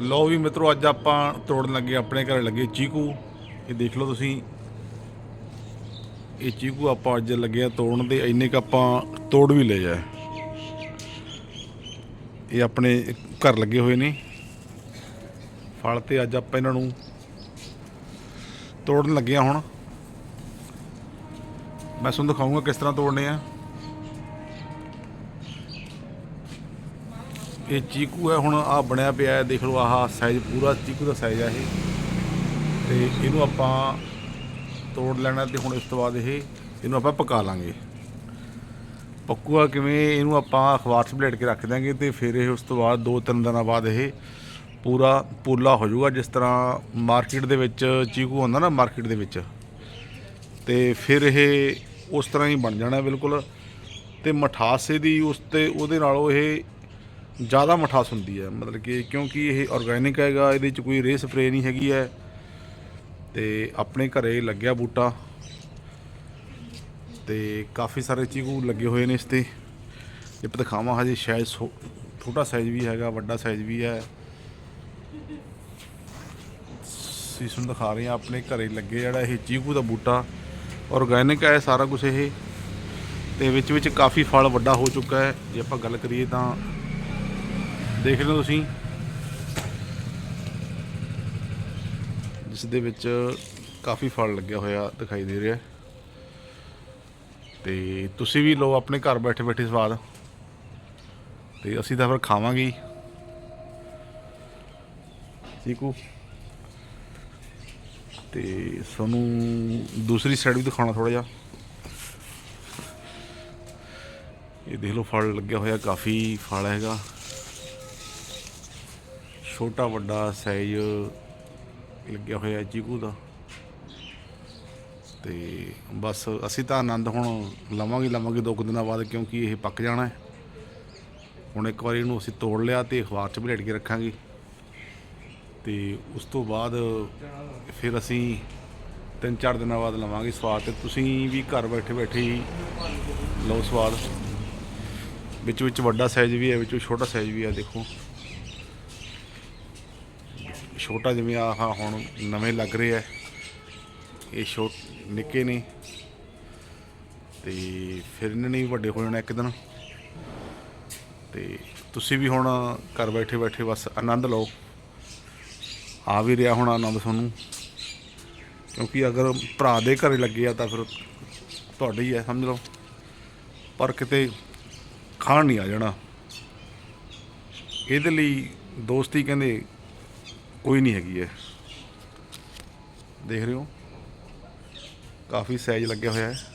ਲਓ ਵੀ ਮਿੱਤਰੋ, ਅੱਜ ਆਪਾਂ ਤੋੜਨ ਲੱਗੇ, ਆਪਣੇ ਘਰ ਲੱਗੇ ਚੀਕੂ। ਇਹ ਦੇਖ ਲਓ ਤੁਸੀਂ। ਇਹ ਚੀਕੂ ਆਪਾਂ ਅੱਜ ਲੱਗੇ ਆ ਤੋੜਨ ਦੇ, ਇੰਨੇ ਕ ਆਪਾਂ ਤੋੜ ਵੀ ਲਏ ਆ। ਇਹ ਆਪਣੇ ਘਰ ਲੱਗੇ ਹੋਏ ਨੇ। ਫਲ ਤੇ ਅੱਜ ਆਪਾਂ ਇਹਨਾਂ ਨੂੰ ਤੋੜਨ ਲੱਗੇ ਆ ਹੁਣ। ਮੈਂ ਤੁਹਾਨੂੰ ਦਿਖਾਉਂਗਾ ਕਿਸ ਤਰ੍ਹਾਂ ਤੋੜਨੇ ਆ। ਇਹ ਚੀਕੂ ਹੈ, ਹੁਣ ਆ ਬਣਿਆ ਪਿਆ ਹੈ, ਦੇਖ ਲਓ, ਆਹ ਸਾਈਜ਼ ਪੂਰਾ ਚੀਕੂ ਦਾ ਸਾਈਜ਼ ਆ ਇਹ। ਤੇ ਇਹਨੂੰ ਆਪਾਂ ਤੋੜ ਲੈਣਾ ਤੇ ਹੁਣ ਇਸ ਤੋਂ ਬਾਅਦ ਇਹ, ਇਹਨੂੰ ਆਪਾਂ ਪਕਾ ਲਾਂਗੇ। ਪੱਕੂਆ ਕਿਵੇਂ, ਇਹਨੂੰ ਆਪਾਂ ਅਖਬਾਰ 'ਚ ਬਲੇਟ ਕੇ ਰੱਖ ਦਾਂਗੇ ਤੇ ਫਿਰ ਇਹ ਉਸ ਤੋਂ ਬਾਅਦ ਦੋ ਤਿੰਨ ਦਿਨਾਂ ਬਾਅਦ ਇਹ ਪੂਰਾ ਪੂਲਾ ਹੋ ਜਾਊਗਾ, ਜਿਸ ਤਰ੍ਹਾਂ ਮਾਰਕੀਟ ਦੇ ਵਿੱਚ ਚੀਕੂ ਹੁੰਦਾ ਨਾ ਮਾਰਕੀਟ ਦੇ ਵਿੱਚ। ਤੇ ਫਿਰ ਇਹ ਉਸ ਤਰ੍ਹਾਂ ਹੀ ਬਣ ਜਾਣਾ ਬਿਲਕੁਲ। ਤੇ ਮਠਾਸੇ ਦੀ ਉਸ ਤੇ, ਉਹਦੇ ਨਾਲੋਂ ਇਹ ਜ਼ਿਆਦਾ ਮਠਾਸ ਹੁੰਦੀ ਹੈ। ਮਤਲਬ ਕਿ ਕਿਉਂਕਿ ਇਹ ਆਰਗੈਨਿਕ ਹੈਗਾ, ਇਹਦੇ ਚ ਕੋਈ ਰੇਹ ਸਪਰੇ ਨਹੀਂ ਹੈਗੀ ਹੈ। ਤੇ ਆਪਣੇ ਘਰੇ ਲੱਗਿਆ ਬੂਟਾ। ਤੇ ਕਾਫੀ ਸਾਰੇ ਚੀਕੂ ਲੱਗੇ ਹੋਏ ਨੇ ਇਸ ਤੇ। ਜੇ ਆਪਾਂ ਦਿਖਾਵਾਂ, ਹਜੇ ਸ਼ਾਇਦ ਛੋ- ਛੋਟਾ ਸਾਈਜ਼ ਵੀ ਹੈਗਾ, ਵੱਡਾ ਸਾਈਜ਼ ਵੀ ਹੈ। ਸੀਸਨ ਦਿਖਾ ਰਹੇ ਆ ਆਪਣੇ ਘਰੇ ਲੱਗੇ ਜਿਹੜਾ ਇਹ ਚੀਕੂ ਦਾ ਬੂਟਾ। ਆਰਗੈਨਿਕ ਹੈ ਸਾਰਾ ਕੁਝ ਇਹ। ਤੇ ਵਿੱਚ ਵਿੱਚ ਕਾਫੀ ਫਲ ਵੱਡਾ ਹੋ ਚੁੱਕਾ ਹੈ। ਜੇ ਆਪਾਂ ਗੱਲ ਕਰੀਏ ਤਾਂ ਦੇਖ ਲਓ ਤੁਸੀਂ। ਜਿਸ ਦੇ ਵਿੱਚ ਕਾਫੀ ਫਲ ਲੱਗਿਆ ਹੋਇਆ ਦਿਖਾਈ ਦੇ ਰਿਹਾ। ਹੈ। ਤੇ ਤੁਸੀਂ ਵੀ ਲਓ ਆਪਣੇ ਘਰ ਬੈਠੇ ਬੈਠੇ ਸਵਾਦ। ਤੇ ਅਸੀਂ ਤਾਂ ਫਿਰ ਖਾਵਾਂਗੇ ਹੀ। ਚੀਕੂ। ਤੇ ਤੁਹਾਨੂੰ ਦੂਸਰੀ ਸਾਈਡ ਵੀ ਦਿਖਾਉਣਾ ਥੋੜਾ ਜਿਹਾ। ਇਹ ਦੇਖ ਲਓ ਫਲ ਲੱਗਿਆ ਹੋਇਆ, ਕਾਫੀ ਫਲ ਹੈਗਾ। ਛੋਟਾ ਵੱਡਾ ਸਾਈਜ਼ ਲੱਗਿਆ ਹੋਇਆ ਚੀਕੂ ਦਾ। ਤੇ ਬਸ ਅਸੀਂ ਤਾਂ ਆਨੰਦ ਹੁਣ ਲਵਾਂਗੇ ਲਵਾਂਗੇ ਦੋ ਕੁ ਦਿਨਾਂ ਬਾਅਦ ਕਿਉਂਕਿ ਇਹ ਪੱਕ ਜਾਣਾ ਹੈ। ਹੁਣ ਇੱਕ ਵਾਰੀ ਇਹਨੂੰ ਅਸੀਂ ਤੋੜ ਲਿਆ ਤੇ ਅਖਬਾਰ 'ਚ ਬਲੇਟ ਕੇ ਰੱਖਾਂਗੇ। ਤੇ ਉਸ ਤੋਂ ਬਾਅਦ ਫਿਰ ਅਸੀਂ ਤਿੰਨ ਚਾਰ ਦਿਨਾਂ ਬਾਅਦ ਲਵਾਂਗੇ ਸਵਾਦ ਤੇ ਤੁਸੀਂ ਵੀ ਘਰ ਬੈਠੇ ਬੈਠੇ ਹੀ ਲਓ ਸਵਾਦ। ਵਿੱਚ ਵਿੱਚ ਵੱਡਾ ਸਾਈਜ਼ ਵੀ ਹੈ, ਵਿੱਚ ਵਿੱਚ ਛੋਟਾ ਸਾਈਜ਼ ਵੀ ਹੈ, ਦੇਖੋ। ਛੋਟਾ ਜਿਵੇਂ ਆਹ ਹੁਣ ਨਵੇਂ ਲੱਗ ਰਹੇ ਆ। ਇਹ ਛੋਟ ਨਿੱਕੇ ਨੇ। ਤੇ ਫਿਰ ਇਹਨਾਂ ਨੇ ਵੱਡੇ ਹੋ ਜਾਣਾ ਇੱਕ ਦਿਨ। ਤੇ ਤੁਸੀਂ ਵੀ ਹੁਣ ਘਰ ਬੈਠੇ ਬੈਠੇ ਬਸ ਆਨੰਦ ਲਓ। ਆ ਵੀ ਰਿਹਾ ਹੁਣ ਆਨੰਦ ਤੁਹਾਨੂੰ। ਕਿਉਂਕਿ ਅਗਰ ਭਰਾ ਦੇ ਘਰੇ ਲੱਗੇ ਆ ਤਾਂ ਫਿਰ ਤੁਹਾਡੇ ਹੀ ਹੈ ਸਮਝ ਲਓ। ਪਰ ਕਿਤੇ ਖਾਣ ਨਹੀਂ ਆ ਜਾਣਾ। ਇਹਦੇ ਲਈ ਦੋਸਤੀ ਕਹਿੰਦੇ ਕੋਈ ਨਹੀਂ ਹੈਗੀ ਹੈ ਦੇਖ ਰਹੇ ਹੋ? ਕਾਫੀ ਸਾਈਜ਼ ਲੱਗਿਆ ਹੋਇਆ ਹੈ।